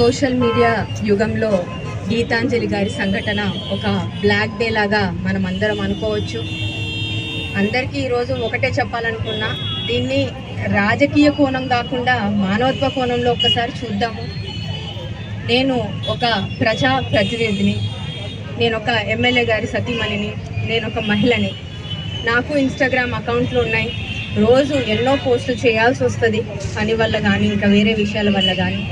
Social media యుగంలో గీతాంజలి గారి సంఘటన ఒక బ్లాక్ డే లాగా మనం అందరం అనుకోవచ్చు. అందరికీ ఈరోజు ఒకటే చెప్పాలనుకున్నా దీన్ని రాజకీయ కోణం కాకుండా మానవత్వ కోణంలో ఒక్కసారి చూద్దాము. నేను ఒక ప్రజా ప్రతినిధిని నేను ఒక ఎమ్మెల్యే గారి సతీమణిని నేను ఒక మహిళని. నాకు ఇన్స్టాగ్రామ్ అకౌంట్లు ఉన్నాయి. రోజు ఎన్నో పోస్టులు చేయాల్సి వస్తుంది పని వల్ల కానీ ఇంకా వేరే విషయాల వల్ల కానీ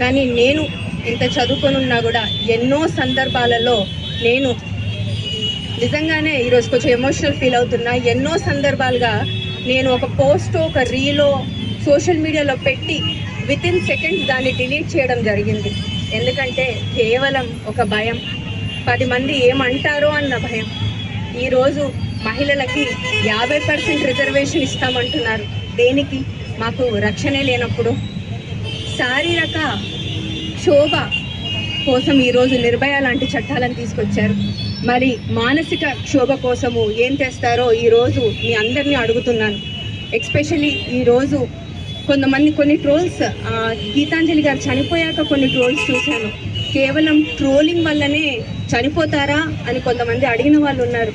కానీ నేను ఇంత చదువుకొని ఉన్నా కూడా ఎన్నో సందర్భాలలో నేను నిజంగానే ఈరోజు కొంచెం ఎమోషనల్ ఫీల్ అవుతున్నా. ఎన్నో సందర్భాలుగా నేను ఒక పోస్టో ఒక రీలో సోషల్ మీడియాలో పెట్టి విత్ ఇన్ సెకండ్స్ దాన్ని డిలీట్ చేయడం జరిగింది. ఎందుకంటే కేవలం ఒక భయం. పది మంది ఏమంటారో అన్న భయం. ఈరోజు మహిళలకి యాభై పర్సెంట్ రిజర్వేషన్ ఇస్తామంటున్నారు. దేనికి? మాకు రక్షణే లేనప్పుడు. శారీరక క్షోభ కోసం ఈరోజు నిర్భయ లాంటి చట్టాలను తీసుకొచ్చారు. మరి మానసిక క్షోభ కోసము ఏం తెస్తారో ఈరోజు మీ అందరినీ అడుగుతున్నాను. ఎక్స్పెషలీ ఈరోజు కొంతమంది కొన్ని ట్రోల్స్ గీతాంజలి గారు చనిపోయాక కొన్ని ట్రోల్స్ చూశాను. కేవలం ట్రోలింగ్ వల్లనే చనిపోతారా అని కొంతమంది అడిగిన వాళ్ళు ఉన్నారు.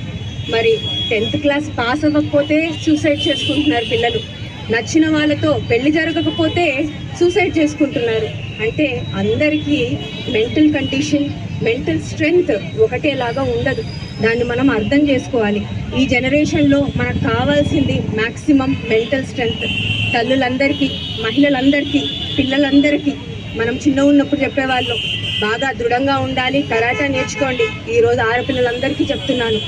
మరి టెన్త్ క్లాస్ పాస్ అవ్వకపోతే సూసైడ్ చేసుకుంటున్నారు పిల్లలు. నచ్చిన వాళ్ళతో పెళ్ళి జరగకపోతే సూసైడ్ చేసుకుంటున్నారు. అంటే అందరికీ మెంటల్ కండిషన్ మెంటల్ స్ట్రెంగ్త్ ఒకటేలాగా ఉండదు. దాన్ని మనం అర్థం చేసుకోవాలి. ఈ జనరేషన్లో మనకు కావాల్సింది మ్యాక్సిమం మెంటల్ స్ట్రెంగ్త్ తల్లులందరికీ మహిళలందరికీ పిల్లలందరికీ. మనం చిన్న ఉన్నప్పుడు చెప్పేవాళ్ళం బాగా దృఢంగా ఉండాలి కరాటా నేర్చుకోండి. ఈరోజు ఆడపిల్లలందరికీ చెప్తున్నాను.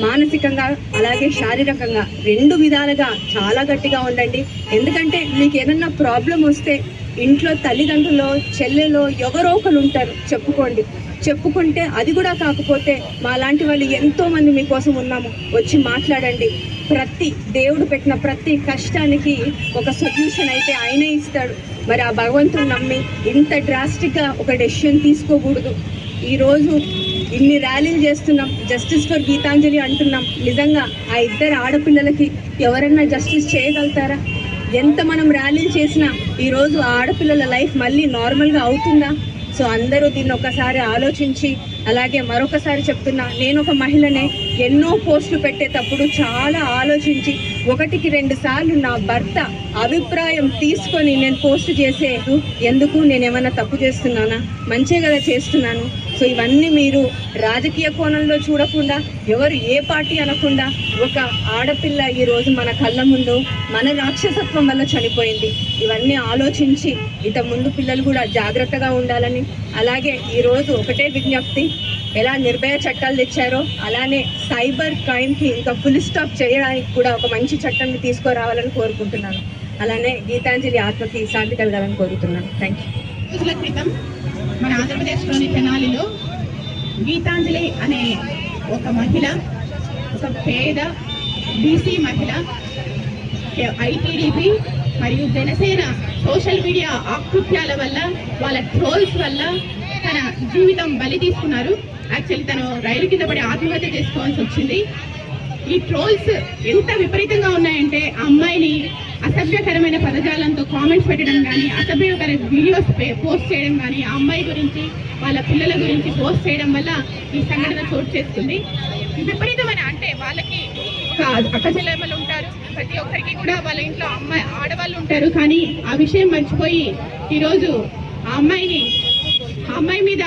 మానసికంగా అలాగే శారీరకంగా రెండు విధాలుగా చాలా గట్టిగా ఉండండి. ఎందుకంటే మీకు ఏదన్నా ప్రాబ్లం వస్తే ఇంట్లో తల్లిదండ్రులు చెల్లెలో ఎవరో ఒకరు ఉంటారు. చెప్పుకోండి. చెప్పుకుంటే అది కూడా కాకపోతే మా లాంటి వాళ్ళు ఎంతోమంది మీకోసం ఉన్నాము. వచ్చి మాట్లాడండి. ప్రతి దేవుడు పెట్టిన ప్రతి కష్టానికి ఒక సొల్యూషన్ అయితే ఆయనే ఇస్తాడు. మరి ఆ భగవంతుని నమ్మి ఇంత డ్రాస్టిక్గా ఒక డెసిషన్ తీసుకోకూడదు. ఈరోజు ఇన్ని ర్యాలీలు చేస్తున్నాం. జస్టిస్ ఫర్ గీతాంజలి అంటున్నాం. నిజంగా ఆ ఇద్దరు ఆడపిల్లలకి ఎవరన్నా జస్టిస్ చేయగలుగుతారా? ఎంత మనం ర్యాలీలు చేసినా ఈరోజు ఆ ఆడపిల్లల లైఫ్ మళ్ళీ నార్మల్గా అవుతుందా? సో అందరూ దీన్ని ఒకసారి ఆలోచించి అలాగే మరొకసారి చెప్తున్నా నేను ఒక మహిళనే ఎన్నో పోస్టులు పెట్టేటప్పుడు చాలా ఆలోచించి ఒకటికి రెండు సార్లు నా భర్త అభిప్రాయం తీసుకొని నేను పోస్ట్ చేసేది ఎందుకు నేను ఏమైనా తప్పు చేస్తున్నానా? మంచే కదా చేస్తున్నాను. సో ఇవన్నీ మీరు రాజకీయ కోణంలో చూడకుండా ఎవరు ఏ పార్టీ అనకుండా ఒక ఆడపిల్ల ఈరోజు మన కళ్ళ ముందు మన రాక్షసత్వం వల్ల చనిపోయింది. ఇవన్నీ ఆలోచించి ఇంత ముందు పిల్లలు కూడా జాగ్రత్తగా ఉండాలని అలాగే ఈరోజు ఒకటే విజ్ఞప్తి ఎలా నిర్భయ చట్టాలు తెచ్చారో అలానే సైబర్ క్రైమ్కి ఇంకా ఫుల్ స్టాప్ చేయడానికి కూడా ఒక మంచి చట్టాన్ని తీసుకురావాలని కోరుకుంటున్నాను. అలానే గీతాంజలి ఆత్మకి శాంతి కలగాలని కోరుతున్నాను. థ్యాంక్ యూ క్రితం మన ఆంధ్రప్రదేశ్లోని తెనాలిలో గీతాంజలి అనే ఒక మహిళ ఒక పేద బీసీ మహిళ ఐటీడీపీ మరియు జనసేన సోషల్ మీడియా ఆకృత్యాల వల్ల వాళ్ళ ట్రోల్స్ వల్ల తన జీవితం బలి తీసుకున్నారు. యాక్చువల్లీ తను రైలు కింద పడి ఆత్మహత్య చేసుకోవాల్సి వచ్చింది. ఈ ట్రోల్స్ ఎంత విపరీతంగా ఉన్నాయంటే ఆ అమ్మాయిని అసభ్యకరమైన పదజాలంతో కామెంట్స్ పెట్టడం కానీ అసభ్యకర వీడియోస్ పోస్ట్ చేయడం కానీ ఆ అమ్మాయి గురించి వాళ్ళ పిల్లల గురించి పోస్ట్ చేయడం వల్ల ఈ సంఘటన చోటు చేస్తుంది విపరీతమైన అంటే వాళ్ళకి ఒక అక్క ఉంటారు. ప్రతి ఒక్కరికి కూడా వాళ్ళ ఇంట్లో అమ్మాయి ఆడవాళ్ళు ఉంటారు. కానీ ఆ విషయం మర్చిపోయి ఈరోజు ఆ అమ్మాయిని అమ్మాయి మీద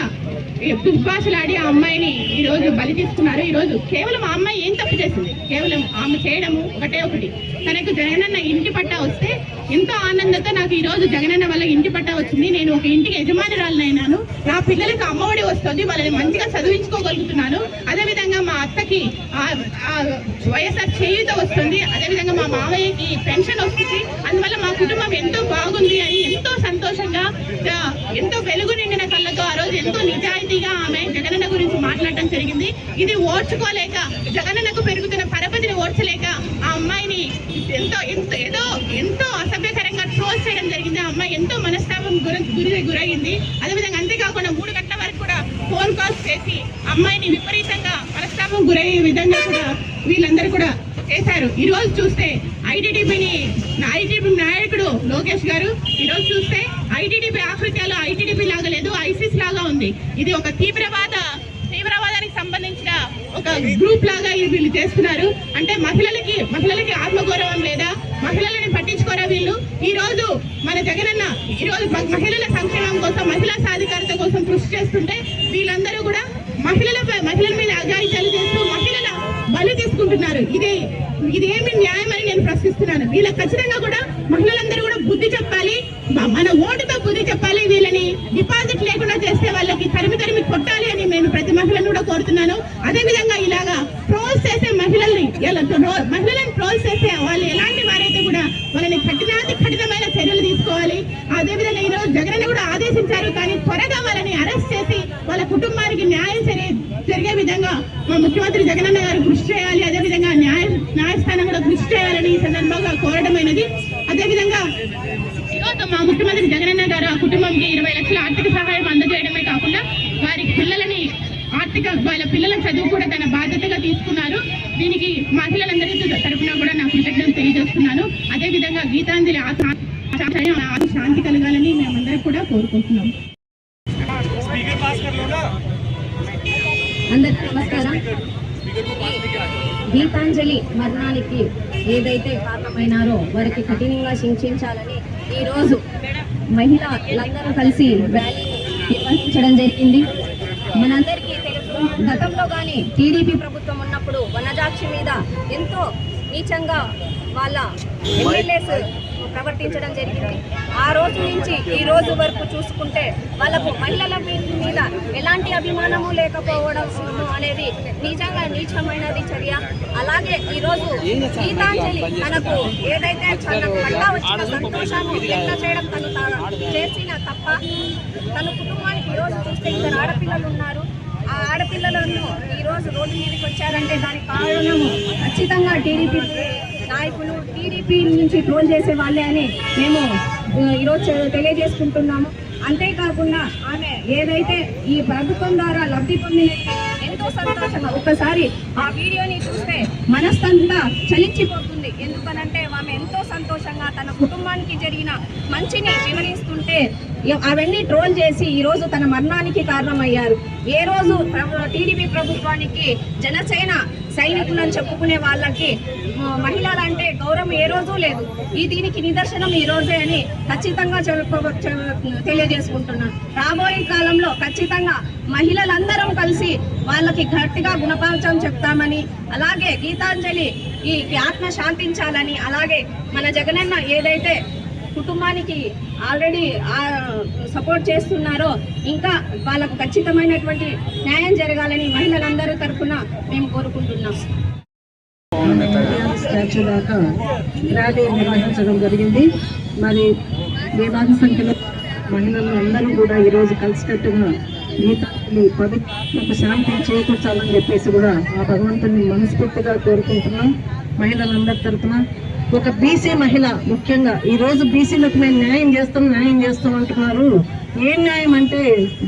దుర్భాషలాడి ఆ అమ్మాయిని ఈ రోజు బలి తీసుకున్నారు. ఈ రోజు కేవలం ఆ అమ్మాయి ఏం తప్పు చేసింది? కేవలం ఆమె చేయడము ఒకటే ఒకటి. తనకు జగనన్న ఇంటి పట్టా వస్తే ఎంతో ఆనందంతో నాకు ఈ రోజు జగనన్న వల్ల ఇంటి పట్టా వచ్చింది. నేను ఒక ఇంటికి యజమానురాలనైనాను నా పిల్లలకు అమ్మఒడి వస్తుంది. వాళ్ళని మంచిగా చదివించుకోగలుగుతున్నాను. అదేవిధంగా మా అత్తకి ఆ- వైఎస్ఆర్ చేయుత వస్తుంది. అదేవిధంగా మా మావయ్యకి పెన్షన్ వస్తుంది. అందువల్ల మా కుటుంబం ఎంతో బాగుంది అని ఎంతో సంతోషంగా ఎంతో వెలుగు నిండిన కళ్ళతో ఆ రోజు ఎంతో నిజాయితీగా ఆమె జగనన్న గురించి మాట్లాడటం జరిగింది. ఇది ఓర్చుకోలేక జగనన్నకు పెరుగుతున్న పరపతిని ఓర్చలేక ఆ అమ్మాయిని ఎంతో ఎంతో ఏదో ఎంతో అసభ్యకరంగా ట్రోల్ చేయడం జరిగింది. ఆ అమ్మాయి ఎంతో మనస్తాపం గురి గురి గురయింది. అదేవిధంగా అంతేకాకుండా మూడు గంటల వరకు కూడా ఫోన్ కాల్స్ చేసి అమ్మాయిని విపరీతంగా మనస్తాపం గురయ్యే విధంగా కూడా వీళ్ళందరూ కూడా చేశారు. ఈరోజు చూస్తే ఐటీడీపీని ఐటీడీపీ నాయకుడు లోకేష్ గారు ఈరోజు చూస్తే ఐటీడీపీ ఆఫ్రికాలో ఐటీడీపీ లాగా లేదు ఐసిస్ లాగా ఉంది. ఇది ఒక తీవ్రవాద తీవ్రవాదానికి సంబంధించిన ఒక గ్రూప్ లాగా ఇది వీళ్ళు చేస్తున్నారు. అంటే మహిళలకి మహిళలకి ఆత్మగౌరవం లేదా మహిళలని పట్టించుకోరా వీళ్ళు? ఈ రోజు మన జగనన్న ఈ రోజు మహిళల సంక్షేమం కోసం మహిళా సాధికారత కోసం కృషి చేస్తుంటే వీళ్ళందరూ కూడా మహిళలపై మహిళల మీద అఘాయిత్యాలు చేస్తూ మహిళల బలి తీసుకుంటున్నారు. ఇది ఇదేమి న్యాయం అని నేను ప్రశ్నిస్తున్నాను. వీళ్ళకి ఖచ్చితంగా కూడా మహిళలందరూ కూడా బుద్ధి చెప్పాలి. మన ఓటుతో బుద్ధి చెప్పాలి వీళ్ళని. డిపాజిట్ లేకుండా చేస్తే వాళ్ళకి తరిమి తరిమి కొట్టాలి అని నేను ప్రతి మహిళను కూడా కోరుతున్నాను. అదేవిధంగా ఇలాగా ట్రోల్స్ చేసే మహిళల్ని మహిళలను ట్రోల్స్ చేసే వాళ్ళు ఎలాంటి వారైతే కూడా వాళ్ళని కఠినాతి కఠినమైన చర్యలు తీసుకోవాలి. అదే విధంగా ఈరోజు జగన్ కూడా ఆదేశించారు కానీ త్వరగా వాళ్ళని అరెస్ట్ చేసి వాళ్ళ కుటుంబానికి న్యాయం జరిగే విధంగా మా ముఖ్యమంత్రి జగనన్న గారు కృషి చేయాలి అదేవిధంగా న్యాయ న్యాయస్థానం కూడా కృషి చేయాలని ఈ సందర్భంగా కోరడమైనది అదేవిధంగా మా ముఖ్యమంత్రి జగనన్న గారు ఆ కుటుంబంకి ఇరవై లక్షల ఆర్థిక సహాయం అందజేయడమే కాకుండా వారి పిల్లలని ఆర్థిక వాళ్ళ పిల్లల చదువు కూడా తన బాధ్యతగా తీసుకున్నారు. దీనికి మహిళలందరి తరఫున కూడా నా కృతజ్ఞత తెలియజేస్తున్నాను. అదేవిధంగా గీతాంజలి శాంతి కలగాలని మేమందరం కూడా కోరుకుంటున్నాం. స్పీకర్ అందరికీ నమస్కారం. గీతాంజలి మరణానికి ఏదైతే కారణమైనారో వారికి కఠినంగా శిక్షించాలని ఈరోజు మహిళలందరూ కలిసి ర్యాలీ నిర్వహించడం జరిగింది. మనందరికీ తెలుసు గతంలో కానీ టీడీపీ ప్రభుత్వం ఉన్నప్పుడు వనజాక్షి మీద ఎంతో నీచంగా వాళ్ళ ఎమ్మెల్యేస్ ప్రవర్తించడం జరిగింది. ఆ రోజు నుంచి ఈ రోజు వరకు చూసుకుంటే వాళ్ళకు మహిళల మీద ఎలాంటి అభిమానము లేకపోవడం అనేది నిజంగా నీచమైనది చర్య. అలాగే ఈరోజు గీతాంజలి తనకు ఏదైతే తనకు పట్ల వచ్చిన సంతోషాన్ని వ్యక్తం చేయడం తను చేసిన తప్ప తన కుటుంబానికి ఈరోజు రోజు చూస్తే ఇద్దరు ఆడపిల్లలు ఉన్నారు. ఆ ఆడపిల్లలను ఈరోజు రోజు రోడ్డు మీదకి వచ్చారంటే దానికి కారణము ఖచ్చితంగా టీడీపీ నాయకులు టీడీపీ నుంచి ట్రోల్ చేసే వాళ్ళే అని మేము ఈరోజు తెలియజేసుకుంటున్నాము. అంతేకాకుండా ఆమె ఏదైతే ఈ ప్రభుత్వం ద్వారా లబ్ధి పొందినది ఎంతో సంతోషంగా ఒక్కసారి ఆ వీడియోని చూస్తే మనస్సంతా చలించిపోతుంది. ఎందుకనంటే ఆమె ఎంతో సంతోషంగా తన కుటుంబానికి జరిగిన మంచిని వివరిస్తుంటే అవన్నీ ట్రోల్ చేసి ఈరోజు తన మరణానికి కారణమయ్యారు. ఏ రోజు టీడీపీ ప్రభుత్వానికి జనసేన సైనికులను చెప్పుకునే వాళ్ళకి మహిళలంటే గౌరవం ఏ రోజు లేదు. ఈ దీనికి నిదర్శనం ఈ రోజే అని ఖచ్చితంగా తెలియజేసుకుంటున్నాను. రాబోయే కాలంలో ఖచ్చితంగా మహిళలందరం కలిసి వాళ్ళకి గట్టిగా గుణపాఠం చెప్తామని అలాగే గీతాంజలి ఈ ఈ ఆత్మ శాంతించాలని అలాగే మన జగనన్న ఏదైతే కుటుంబానికి ఆల్రెడీ సపోర్ట్ చేస్తున్నారో ఇంకా వాళ్ళకు ఖచ్చితమైనటువంటి న్యాయం జరగాలని మహిళలందరి తరఫున మేము కోరుకుంటున్నాం. స్టాచ్యూ దాకా ర్యాలీ నిర్వహించడం జరిగింది. మరి వేలాది సంఖ్యలో మహిళలు అందరూ కూడా ఈరోజు కలిసికట్టుగా గీతాంజలి పవిత్రకు శాంతి చేకూర్చాలని చెప్పేసి కూడా ఆ భగవంతుని మనస్ఫూర్తిగా కోరుకుంటున్నాం. మహిళలందరి తరఫున ఒక బీసీ మహిళ ముఖ్యంగా. ఈరోజు బీసీలకు మేము న్యాయం చేస్తాం న్యాయం చేస్తాం అంటున్నారు. ఏం న్యాయం అంటే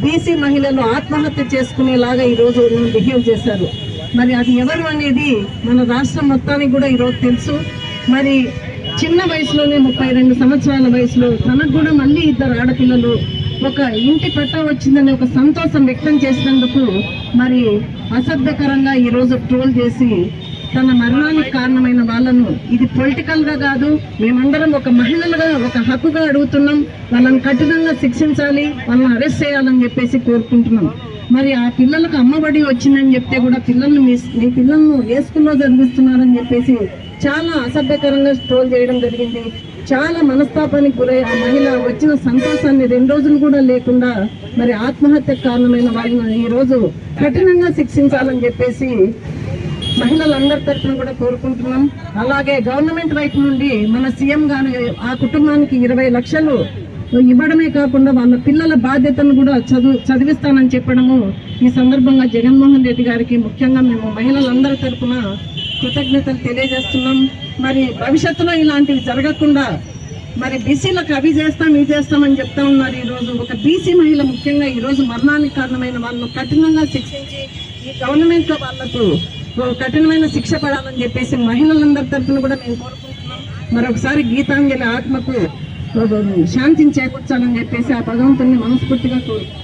బీసీ మహిళలు ఆత్మహత్య చేసుకునేలాగా ఈరోజు బిహేవ్ చేశారు. మరి అది ఎవరు అనేది మన రాష్ట్రం మొత్తానికి కూడా ఈరోజు తెలుసు. మరి చిన్న వయసులోనే ముప్పై రెండు సంవత్సరాల వయసులో తనకు కూడా మళ్ళీ ఇద్దరు ఆడపిల్లలు ఒక ఇంటి పట్టా వచ్చిందని ఒక సంతోషం వ్యక్తం చేసినందుకు మరి అసభ్యకరంగా ఈరోజు ట్రోల్ చేసి తన మరణానికి కారణమైన వాళ్ళను. ఇది పొలిటికల్గా కాదు మేమందరం ఒక మహిళలుగా ఒక హక్కుగా అడుగుతున్నాం. వాళ్ళని కఠినంగా శిక్షించాలి వాళ్ళని అరెస్ట్ చేయాలని చెప్పేసి కోరుకుంటున్నాం. మరి ఆ పిల్లలకు అమ్మబడి వచ్చిందని చెప్తే కూడా పిల్లల్ని మీ మీ పిల్లలను ఏ స్కూల్లో చదివిస్తున్నారని చెప్పేసి చాలా అసభ్యకరంగా ట్రోల్ చేయడం జరిగింది. చాలా మనస్తాపానికి గురై ఆ మహిళ వచ్చిన సంతోషాన్ని రెండు రోజులు కూడా లేకుండా మరి ఆత్మహత్యకు కారణమైన వాళ్ళని ఈ రోజు కఠినంగా శిక్షించాలని చెప్పేసి మహిళలందరి తరఫున కూడా కోరుకుంటున్నాం. అలాగే గవర్నమెంట్ వైపు నుండి మన సీఎం గారు ఆ కుటుంబానికి ఇరవై లక్షలు ఇవ్వడమే కాకుండా వాళ్ళ పిల్లల బాధ్యతను కూడా చదువు చదివిస్తానని చెప్పడము ఈ సందర్భంగా జగన్మోహన్ రెడ్డి గారికి ముఖ్యంగా మేము మహిళలందరి తరఫున కృతజ్ఞతలు తెలియజేస్తున్నాం. మరి భవిష్యత్తులో ఇలాంటివి జరగకుండా మరి బీసీలకు అవి చేస్తాం ఇవి చేస్తామని చెప్తా ఉన్నారు ఈరోజు. ఒక బీసీ మహిళ ముఖ్యంగా ఈరోజు మరణానికి కారణమైన వాళ్ళను కఠినంగా శిక్షించి ఈ గవర్నమెంట్లో వాళ్ళకు కఠినమైన శిక్ష పడాలని చెప్పేసి మహిళలందరి తరఫున కూడా మేము కోరుకుంటున్నాం. మరొకసారి గీతాంజలి ఆత్మకు శాంతిని చేకూర్చాలని చెప్పేసి ఆ భగవంతుని మనస్ఫూర్తిగా కోరుకుంటున్నాం.